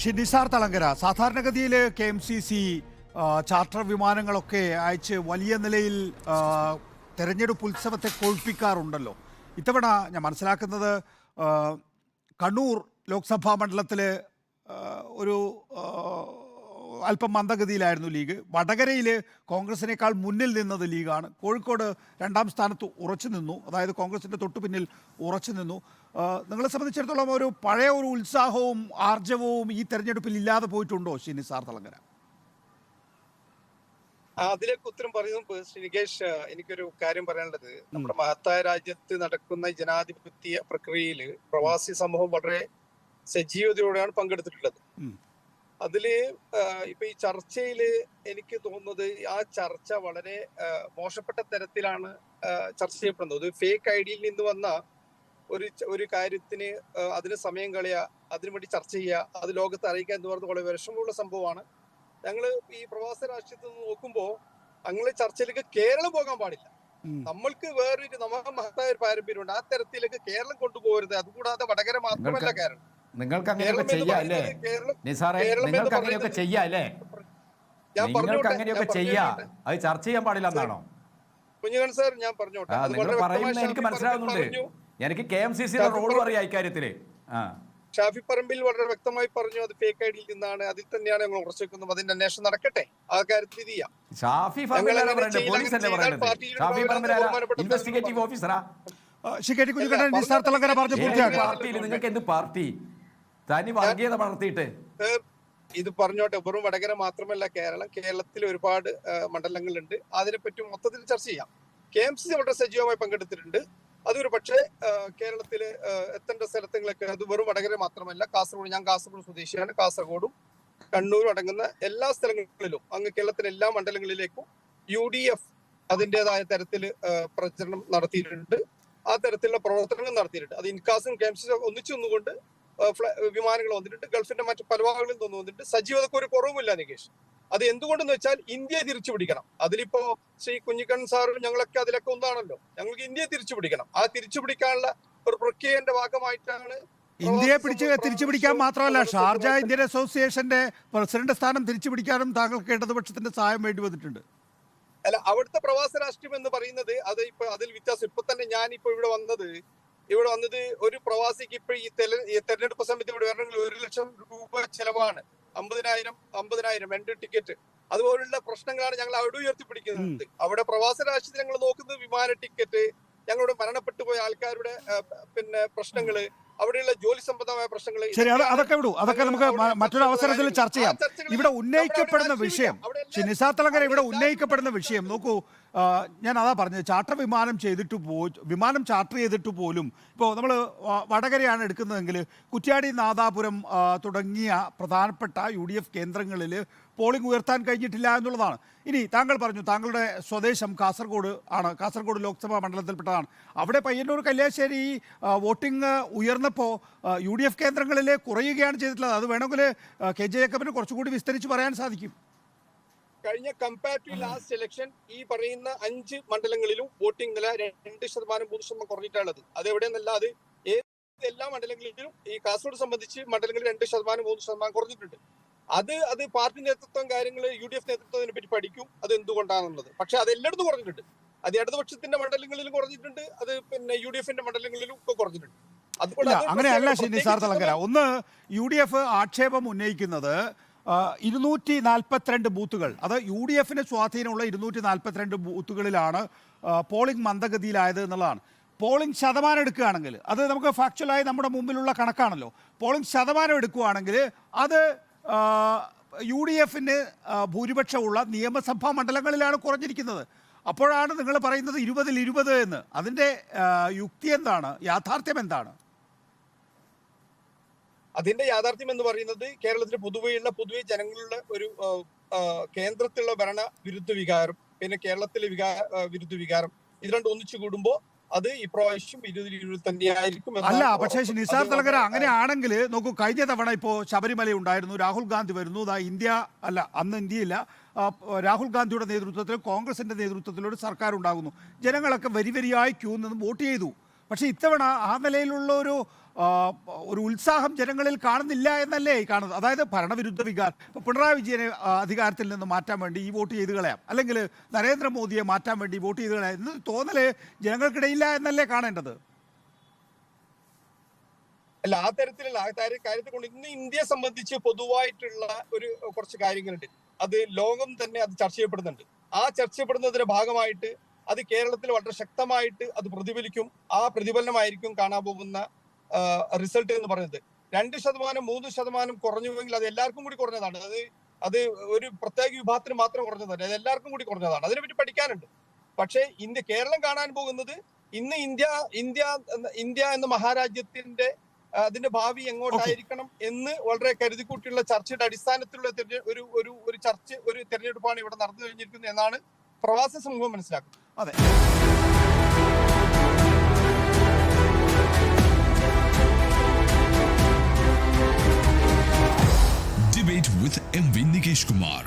ഷിനിസാർ തളങ്കര സാധാരണഗതിയിൽ K M C C charter വിമാനങ്ങളൊക്കെ അയച്ച് വലിയ നിലയിൽ തെരഞ്ഞെടുപ്പ് ഉത്സവത്തെ കൊഴുപ്പിക്കാറുണ്ടല്ലോ ഇത്തവണ ഞാൻ മനസ്സിലാക്കുന്നത് കണ്ണൂർ ലോക്സഭാ മണ്ഡലത്തിൽ ഒരു അല്പം മന്ദഗതിയിലായിരുന്നു ലീഗ്. വടകരയിൽ കോൺഗ്രസിനേക്കാൾ മുന്നിൽ നിന്നത് ലീഗാണ്. കോഴിക്കോട് രണ്ടാം സ്ഥാനത്ത് ഉറച്ചു നിന്നു. അതായത് കോൺഗ്രസിന്റെ തൊട്ടു പിന്നിൽ ഉറച്ചു നിന്നു. നിങ്ങളെ സംബന്ധിച്ചിടത്തോളം ഒരു പഴയ ഒരു ഉത്സാഹവും ആർജവവും ഈ തെരഞ്ഞെടുപ്പിൽ ഇല്ലാതെ പോയിട്ടുണ്ടോ ഷിനി സാർ തളങ്കര അതിലേക്ക് ഉത്തരം പറയുന്നത് ശ്രീനികേഷ് എനിക്കൊരു കാര്യം പറയാനുള്ളത്. നമ്മുടെ മഹത്തായ രാജ്യത്ത് നടക്കുന്ന ജനാധിപത്യ പ്രക്രിയയിൽ പ്രവാസി സമൂഹം വളരെ സജീവതയോടെയാണ് പങ്കെടുത്തിട്ടുള്ളത്. അതിൽ ഇപ്പൊ ഈ ചർച്ചയിൽ എനിക്ക് തോന്നുന്നത് ആ ചർച്ച വളരെ മോശപ്പെട്ട തരത്തിലാണ് ചർച്ച ചെയ്യപ്പെടുന്നത്. ഒരു ഫേക്ക് ഐഡിയിൽ നിന്ന് വന്ന ഒരു ഒരു കാര്യത്തിന് അതിന് സമയം കളയുക അതിനു വേണ്ടി ചർച്ച ചെയ്യുക അത് ലോകത്തെ അറിയിക്കുക എന്ന് പറയുന്നത് വളരെ വിഷമമുള്ള സംഭവമാണ്. ഞങ്ങൾ ഈ പ്രവാസ രാഷ്ട്രീയത്തിൽ നിന്ന് നോക്കുമ്പോൾ അങ്ങനെ ചർച്ചയിലേക്ക് കേരളം പോകാൻ പാടില്ല. നമ്മൾക്ക് വേറൊരു നമുക്ക് മഹത്തായ ഒരു പാരമ്പര്യമുണ്ട്. ആ തരത്തിലേക്ക് കേരളം കൊണ്ടുപോകരുത്. അതുകൂടാതെ വടകര മാത്രമല്ല കേരളം. നിങ്ങൾക്ക് അങ്ങനെയൊക്കെ ചെയ്യാല്ലേ ചെയ്യാം അല്ലേ? നിസാറെ നിങ്ങൾക്ക് അങ്ങനെയൊക്കെ ചെയ്യാല്ലേ ചെയ്യാം അല്ലേ? ഞാൻ നിങ്ങൾക്ക് പറഞ്ഞോട്ടെ അങ്ങനെയൊക്കെ ചെയ്യാ അത് ചർച്ച ചെയ്യാൻ പാടില്ല എന്നാണോ? കുഞ്ഞുകൺ സാർ ഞാൻ പറഞ്ഞോട്ടെ. നിങ്ങൾ പറയുന്നത് എനിക്ക് മനസ്സിലാവുന്നുണ്ട്. എനിക്ക് കെ എം സി സിയുടെ റോഡ് പറയാം ഇക്കാര്യത്തിൽ. ആ. ഷാഫി പറമ്പിൽ വളരെ വ്യക്തമായി പറഞ്ഞു അത് ഫേക്ക് ഐഡിയിൽ നിന്നാണ്. അതിൽ തന്നെയാണ് ഞങ്ങൾ ഉറച്ചു വെക്കുന്നത് അതിന്റെ അന്വേഷണം നടക്കട്ടെ. ആ കാര്യത്തിൽ ഇത് ഷാഫി ഇൻവെസ്റ്റിഗേറ്റീവ് ഓഫീസറാ ശിഖേരി കുഞ്ഞുകണ്ണൻ നിസാർ തലങ്കര പറഞ്ഞ് പൂർത്തിയാക്കാം. പാർട്ടിയിൽ നിങ്ങൾക്ക് എന്ത് പാർട്ടി? തനി വർഗീയത വളർത്തിയിട്ട്. ഇത് പറഞ്ഞോട്ടെ വെറും വടകര മാത്രമല്ല കേരളം കേരളത്തിൽ ഒരുപാട് മണ്ഡലങ്ങളുണ്ട്. അതിനെപ്പറ്റി മൊത്തത്തിൽ ചർച്ച ചെയ്യാം. കെ എം സി സി വളരെ സജീവമായി പങ്കെടുത്തിട്ടുണ്ട്. അതൊരു പക്ഷേ കേരളത്തിലെ എത്തേണ്ട സ്ഥലത്തുകളൊക്കെ അത് വെറും വടകര മാത്രമല്ല കാസർഗോഡ് ഞാൻ കാസർഗോഡ് സ്വദേശിയാണ് കാസർഗോഡും കണ്ണൂരും അടങ്ങുന്ന എല്ലാ സ്ഥലങ്ങളിലും അങ്ങ് കേരളത്തിലെ എല്ലാ മണ്ഡലങ്ങളിലേക്കും യു ഡി എഫ് അതിന്റെതായ തരത്തിൽ പ്രചരണം നടത്തിയിട്ടുണ്ട്. ആ തരത്തിലുള്ള പ്രവർത്തനങ്ങൾ നടത്തിയിട്ടുണ്ട്. അത് ഇൻകാസും കെ എം സി ഒന്നിച്ചു നിന്നുകൊണ്ട് വിമാനങ്ങൾ വന്നിട്ടുണ്ട്. ഗൾഫിന്റെ മറ്റു പല ഭാഗങ്ങളിൽ നിന്ന് വന്നിട്ടുണ്ട്. സജീവതക്ക് ഒരു കുറവുമില്ല നികേഷ്. അത് എന്തുകൊണ്ടെന്ന് വെച്ചാൽ ഇന്ത്യയെ തിരിച്ചു പിടിക്കണം അതിലിപ്പോ ശ്രീ കുഞ്ഞിക്കണ്ണൻ സാറും ഞങ്ങളൊക്കെ അതിലൊക്കെ ഒന്നാണല്ലോ. ഞങ്ങൾക്ക് ഇന്ത്യയെ തിരിച്ചു പിടിക്കണം ആ തിരിച്ചു പിടിക്കാനുള്ള ഒരു പ്രക്രിയന്റെ ഭാഗമായിട്ടാണ് ഇന്ത്യയെ പിടിച്ച് തിരിച്ചു പിടിക്കാൻ മാത്രമല്ല ഷാർജ ഇന്ത്യൻ അസോസിയേഷന്റെ പ്രസിഡന്റ് സ്ഥാനം തിരിച്ചു പിടിക്കാനും താങ്കൾക്ക് ഇടതുപക്ഷത്തിന്റെ സഹായം വേണ്ടി വന്നിട്ടുണ്ട്. അല്ല അവിടുത്തെ പ്രവാസ രാഷ്ട്രീയം എന്ന് പറയുന്നത് അത് ഇപ്പൊ അതിൽ വ്യത്യാസം. ഇപ്പൊ തന്നെ ഞാൻ ഇപ്പൊ ഇവിടെ വന്നത് ഇവിടെ വന്നത് ഒരു പ്രവാസിക്ക് ഇപ്പൊ ഈ തെരഞ്ഞെടുപ്പ് സമയത്ത് ഇവിടെ വരണമെങ്കിൽ ഒരു ലക്ഷം രൂപ ചെലവാണ്. അമ്പതിനായിരം അമ്പതിനായിരം രണ്ട് ടിക്കറ്റ് അതുപോലുള്ള പ്രശ്നങ്ങളാണ് ഞങ്ങൾ അവിടെ ഉയർത്തിപ്പിടിക്കുന്നത്. അവിടെ പ്രവാസ രാഷ്ട്രീയത്തിൽ ഞങ്ങൾ നോക്കുന്നത് വിമാന ടിക്കറ്റ് ഞങ്ങളുടെ മരണപ്പെട്ടു പോയ ആൾക്കാരുടെ പിന്നെ പ്രശ്നങ്ങൾ അവിടെയുള്ള ജോലി സംബന്ധമായ പ്രശ്നങ്ങൾ. ശരി അത് അതൊക്കെ വിടൂ. അതൊക്കെ നമുക്ക് മറ്റൊരു അവസരത്തിൽ ചർച്ച ചെയ്യാം. ഇവിടെ ഉന്നയിക്കപ്പെടുന്ന വിഷയം തലങ്കര ഇവിടെ ഉന്നയിക്കപ്പെടുന്ന വിഷയം നോക്കൂ ഞാൻ അതാ പറഞ്ഞത് ചാർട്ടർ വിമാനം ചെയ്തിട്ട് പോ വിമാനം ചാർട്ടർ ചെയ്തിട്ട് പോലും ഇപ്പോൾ നമ്മൾ വടകരയാണ് എടുക്കുന്നതെങ്കിൽ കുറ്റ്യാടി നാദാപുരം തുടങ്ങിയ പ്രധാനപ്പെട്ട യു ഡി എഫ് കേന്ദ്രങ്ങളിൽ പോളിംഗ് ഉയർത്താൻ കഴിഞ്ഞിട്ടില്ല എന്നുള്ളതാണ്. ഇനി താങ്കൾ പറഞ്ഞു താങ്കളുടെ സ്വദേശം കാസർഗോഡ് ആണ് കാസർഗോഡ് ലോക്സഭാ മണ്ഡലത്തിൽപ്പെട്ടതാണ്. അവിടെ പയ്യന്നൂർ കല്യാശ്ശേരി വോട്ടിംഗ് ഉയർന്നപ്പോൾ യു ഡി എഫ് കേന്ദ്രങ്ങളിൽ കുറയുകയാണ് ചെയ്തിട്ടുള്ളത്. അത് വേണമെങ്കിൽ കെ ജെ ജേക്കബിന് കുറച്ചുകൂടി വിസ്തരിച്ച് പറയാൻ സാധിക്കും. കഴിഞ്ഞ കമ്പാരിറ്റീവ് ലാസ്റ്റ് ഇലക്ഷൻ ഈ പറയുന്ന അഞ്ച് മണ്ഡലങ്ങളിലും വോട്ടിംഗ് നില രണ്ട് ശതമാനം മൂന്ന് ശതമാനം കുറഞ്ഞിട്ടാണുള്ളത്. അത് എവിടെയെന്നല്ല അത് ഏത് എല്ലാ മണ്ഡലങ്ങളിലും ഈ കാസർഗോഡ് സംബന്ധിച്ച് മണ്ഡലങ്ങളിൽ രണ്ട് ശതമാനം മൂന്ന് ശതമാനം കുറഞ്ഞിട്ടുണ്ട്. അത് അത് പാർട്ടി നേതൃത്വം കാര്യങ്ങൾ യു ഡി എഫ് നേതൃത്വത്തിനെ പറ്റി പഠിക്കും. അത് എന്തുകൊണ്ടാണെന്നുള്ളത്. പക്ഷെ അത് എല്ലായിടത്തും കുറഞ്ഞിട്ടുണ്ട്. അത് ഇടതുപക്ഷത്തിന്റെ മണ്ഡലങ്ങളിലും കുറഞ്ഞിട്ടുണ്ട്. അത് പിന്നെ യു ഡി എഫിന്റെ മണ്ഡലങ്ങളിലും ഒക്കെ കുറഞ്ഞിട്ടുണ്ട്. അതുകൊണ്ട് അങ്ങനെയല്ല പ്രത്യേക- ഷിനി സാർ തലങ്കര ഒന്ന് യു ഡി എഫ് ആക്ഷേപം ഉന്നയിക്കുന്നത് ഇരുന്നൂറ്റി നാൽപ്പത്തിരണ്ട് ബൂത്തുകൾ. അത് യു ഡി എഫിന് സ്വാധീനമുള്ള ഇരുന്നൂറ്റി നാൽപ്പത്തിരണ്ട് ബൂത്തുകളിലാണ് പോളിംഗ് മന്ദഗതിയിലായത് എന്നുള്ളതാണ്. പോളിംഗ് ശതമാനം എടുക്കുകയാണെങ്കിൽ അത് നമുക്ക് ഫാക്ച്വലായി നമ്മുടെ മുമ്പിലുള്ള കണക്കാണല്ലോ. പോളിംഗ് ശതമാനം എടുക്കുകയാണെങ്കിൽ അത് യു ഡി എഫിന് ഭൂരിപക്ഷമുള്ള നിയമസഭാ മണ്ഡലങ്ങളിലാണ് കുറഞ്ഞിരിക്കുന്നത്. അപ്പോഴാണ് നിങ്ങൾ പറയുന്നത് ഇരുപതിൽ ഇരുപത് എന്ന്. അതിന്റെ യുക്തി എന്താണ്? യാഥാർത്ഥ്യം എന്താണ്? അതിന്റെ യാഥാർത്ഥ്യം എന്ന് പറയുന്നത് കേരളത്തിലെ പൊതുവെയുള്ള പൊതുവെ ജനങ്ങളുടെ ഒരു കേന്ദ്രത്തിലുള്ള ഭരണ വിരുദ്ധ വികാരം പിന്നെ കേരളത്തിലെ വികാ വിരുദ്ധ വികാരം ഇത് രണ്ടും ഒന്നിച്ചു കൂടുമ്പോ അത് ഇപ്രാവശ്യം പ്രാവശ്യം ഇരുപത് തന്നെയായിരിക്കും അല്ല പക്ഷേ. നിസാർ തലകര അങ്ങനെയാണെങ്കിൽ നോക്കൂ കഴിഞ്ഞ തവണ ഇപ്പോ ശബരിമല ഉണ്ടായിരുന്നു രാഹുൽ ഗാന്ധി വരുന്നു ദാ ഇന്ത്യ അല്ല അന്ന് ഇന്ത്യയില്ല രാഹുൽ ഗാന്ധിയുടെ നേതൃത്വത്തിൽ കോൺഗ്രസിന്റെ നേതൃത്വത്തിൽ ഒരു സർക്കാർ ഉണ്ടാകുന്നു ജനങ്ങളൊക്കെ വരി വരിയായി ക്യൂ നിന്ന് വോട്ട് ചെയ്തു പക്ഷേ ഇത്തവണ ആ നിലയിലുള്ള ഒരു ഒരു ഉത്സാഹം ജനങ്ങളിൽ കാണുന്നില്ല എന്നല്ലേ കാണുന്നത്? അതായത് ഭരണവിരുദ്ധ വികാരം. ഇപ്പോൾ പിണറായി വിജയനെ അധികാരത്തിൽ നിന്ന് മാറ്റാൻ വേണ്ടി ഈ വോട്ട് ചെയ്ത് കളയാം. അല്ലെങ്കിൽ നരേന്ദ്രമോദിയെ മാറ്റാൻ വേണ്ടി വോട്ട് ചെയ്ത് കളയാം എന്ന് തോന്നൽ ജനങ്ങൾക്കിടയില്ല എന്നല്ലേ കാണേണ്ടത്? അല്ല ആ തരത്തിലുള്ള ആ കാര്യ- കാര്യത്തെ കൊണ്ട് ഇന്ന് ഇന്ത്യയെ സംബന്ധിച്ച് പൊതുവായിട്ടുള്ള ഒരു കുറച്ച് കാര്യങ്ങളുണ്ട്. അത് ലോകം തന്നെ അത് ചർച്ച ചെയ്യപ്പെടുന്നുണ്ട്. ആ ചർച്ച ചെയ്യപ്പെടുന്നതിന്റെ ഭാഗമായിട്ട് അത് കേരളത്തിൽ വളരെ ശക്തമായിട്ട് അത് പ്രതിഫലിക്കും. ആ പ്രതിഫലനമായിരിക്കും കാണാൻ പോകുന്ന റിസൾട്ട് എന്ന് പറയുന്നത്. രണ്ട് ശതമാനം മൂന്ന് ശതമാനം കുറഞ്ഞുവെങ്കിൽ അത് എല്ലാവർക്കും കൂടി കുറഞ്ഞതാണ്. അത് അത് ഒരു പ്രത്യേക വിഭാഗത്തിന് മാത്രം കുറഞ്ഞതല്ല അത് എല്ലാവർക്കും കൂടി കുറഞ്ഞതാണ്. അതിനെപ്പറ്റി പഠിക്കാനുണ്ട്. പക്ഷേ ഇന്ത്യ കേരളം കാണാൻ പോകുന്നത് ഇന്ന് ഇന്ത്യ ഇന്ത്യ ഇന്ത്യ എന്ന മഹാരാജ്യത്തിന്റെ അതിന്റെ ഭാവി എങ്ങോട്ടായിരിക്കണം എന്ന് വളരെ കരുതിക്കൂട്ടിയുള്ള ചർച്ചയുടെ അടിസ്ഥാനത്തിലുള്ള ഒരു ഒരു ഒരു ചർച്ച ഒരു തെരഞ്ഞെടുപ്പാണ് ഇവിടെ നടന്നു കഴിഞ്ഞിരിക്കുന്നത് എന്നാണ് പ്രവാസി സമൂഹം മനസ്സിലാക്കുന്നത്. അതെ Debate with MV Nikesh Kumar.